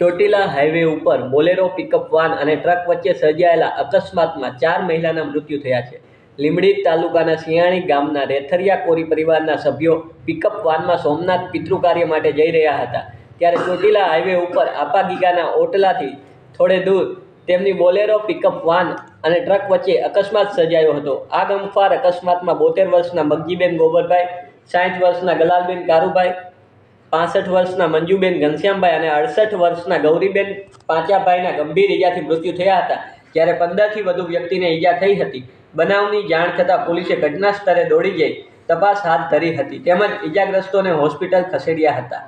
Chotila highway ઉપર Bolero pickup van અને truck વચ્ચે સર્જાયેલા અકસ્માતમાં ચાર મહિલાના મૃત્યુ થયા છે. લીંબડી તાલુકાના સિયાણી ગામના રેથરિયા કોરી પરિવારના સભ્યો પિકઅપ વાનમાં સોમનાથ પિતૃકાર્ય માટે જઈ રહ્યા હતા. ત્યારે ચોટીલા હાઈવે ઉપર આપાગીગાના ઓટલાથી થોડે દૂર તેમની બોલેરો પિકઅપ વાન અને ટ્રક વચ્ચે અકસ્માત સર્જાયો હતો. આ ગમફાર અકસ્માતમાં બોતેર વર્ષના મગજીબેન ગોબરભાઈ સાઠ વર્ષના ગલાલબેન કારુભાઈ પાસઠ વર્ષના મંજુબેન ઘનશ્યામભાઈ અને અડસઠ વર્ષના ગૌરીબેન પાંચાભાઈના ગંભીર ઈજાથી મૃત્યુ થયા હતા. જ્યારે પંદરથી વધુ વ્યક્તિને ઈજા થઈ હતી. બનાવની જાણ થતાં પોલીસે ઘટના સ્થળે દોડી જઈ તપાસ હાથ ધરી હતી. તેમજ ઈજાગ્રસ્તોને હોસ્પિટલ ખસેડ્યા હતા.